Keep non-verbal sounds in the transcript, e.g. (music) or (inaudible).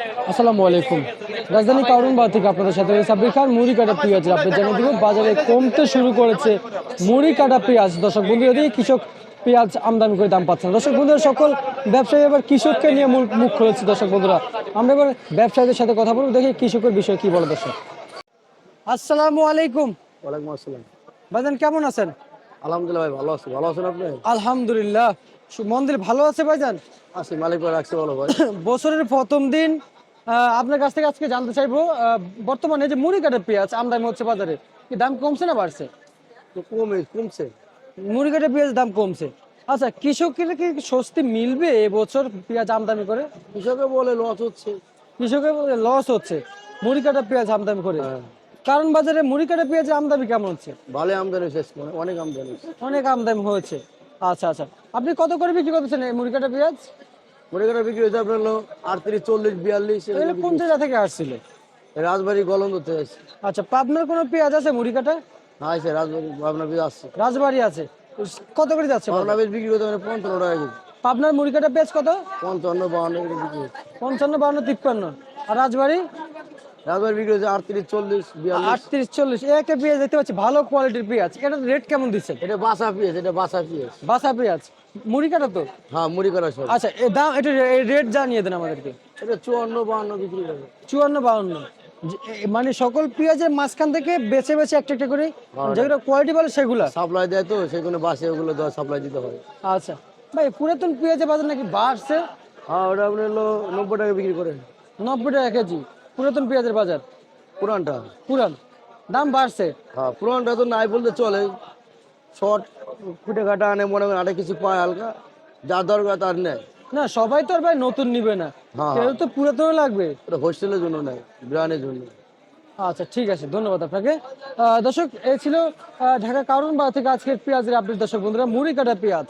আসসালামু আলাইকুম। রাজধানী কারণবাগ থেকে আপনাদের সাথে রয়েছে সাব্বির খান মুড়ি কাটা পেঁয়াজ আপনি জানিয়ে দিব বাজারে কমতে শুরু করেছে মুড়ি কাটা পেঁয়াজ। দর্শক বন্ধু যদি কৃষক পেঁয়াজ আমদানি করে দাম পাচ্ছেন দর্শক বন্ধুরা সকল ব্যবসায়ী এবার কৃষককে নিয়ে মুখ- মুখ খুলেছে। দর্শক বন্ধুরা আমরা এবার ব্যবসায়ীদের সাথে কথা বলব। দেখি কৃষকের বিষয়ে কি বলে দর্শক। আসসালামু আলাইকুম। ওয়ালাইকুম আসসালাম। ভাইজান কেমন আছেন? আলহামদুলিল্লাহ ভাই ভালো আছি। ভালো আছেন আপনি? আলহামদুলিল্লাহ। মন্দির ভালো আছে ভাইজান? আছি মালিক ভাই রাখছে ভালো ভাই। (coughs) বছরের প্রথম দিন আপনার কাছ থেকে আজকে জানতে চাইব বর্তমানে যে মুড়ি কাটা পেঁয়াজ আমদানি হচ্ছে বাজারে কি দাম কমছে না বাড়ছে? কমে কমছে। মুড়ি কাটা পেঁয়াজ দাম কমছে। আচ্ছা কৃষকের কি স্বস্তি মিলবে এবছর পেঁয়াজ আমদানি করে? কৃষকে বলে লস হচ্ছে। কৃষকের লস হচ্ছে। মুড়ি কাটা পেঁয়াজ আমদানি করে। কারণ বাজারে মুড়ি কাটা পেঁয়াজের আমদানি কেমন হচ্ছে? ভালো আমদানি শেষ করে অনেক আমদানি অনেক আমদানি হয়েছে। আচ্ছা আচ্ছা। আপনি কত করে বিক্রি করতেছেন এই মুড়ি কাটা পেঁয়াজ? মুড়ি কাটা বিক্রি হয়েছে আপনার হলো আটত্রিশ চল্লিশ বিয়াল্লিশ কোন জায়গা থেকে আসছিল? রাজবাড়ি গলন্দ থেকে আচ্ছা পাবনার কোনো পেঁয়াজ আছে মুড়ি কাটা? হ্যাঁ আছে রাজবাড়ি আপনার বীজ আসছে রাজবাড়ি আছে। কত করে যাচ্ছে? আপনার বীজ বিক্রি হতে মানে পঞ্চান্ন টাকা কেজি। পাবনার মুড়ি কাটা পেঁয়াজ কত? পঞ্চান্ন বাউন্ন পঞ্চান্ন বান্ন তিপ্পান্ন। আর রাজবাড়ি? রাজবাড়ি বিক্রি হচ্ছে আটত্রিশ চল্লিশ আটত্রিশ চল্লিশ। একে পেঁয়াজ দেখতে পাচ্ছি ভালো কোয়ালিটির পেঁয়াজ। এটা রেট কেমন দিচ্ছেন? এটা বাসা পিস এটা বাসা পিস বাসা পেঁয়াজ। মুড়ি কাটা তো? হ্যাঁ মুড়ি করা সব। আচ্ছা এ দাম এটা রেট জানিয়ে দেন আমাদেরকে। এটা চুয়ান্ন বিক্রি করে চুয়ান্ন মানে সকল পেঁয়াজের মাঝখান থেকে বেছে বেছে একটা একটা করে যেগুলো কোয়ালিটি ভালো সেগুলা। সাপ্লাই দেয় তো সেগুলো বাসে ওগুলো সাপ্লাই দিতে হয় আচ্ছা। ভাই পুরাতন পেঁয়াজের বাজার নাকি বাড়ছে? হ্যাঁ ওটা আপনি হলো নব্বই টাকা বিক্রি করেন নব্বই টাকা কেজি। পুরাতন পেঁয়াজের বাজার। পুরানটা? পুরান। দাম বাড়ছে। হ্যাঁ পুরানটা তো নাই বলতে চলে। শর্ট ফুটে কাটা আনে মনে করেন আরে কিছু পায় হালকা। যা দরকার তার নেয়। না সবাই তো আর ভাই নতুন নিবে না। হ্যাঁ। তো পুরাতন লাগবে। ওটা হোস্টেলের জন্য নেয় ব্রানের জন্য। আচ্ছা ঠিক আছে ধন্যবাদ আপনাকে। দর্শক এই ছিল ঢাকা কারণ বা থেকে আজকের পেঁয়াজের আপডেট দর্শক বন্ধুরা মুড়ি কাটা পেঁয়াজ।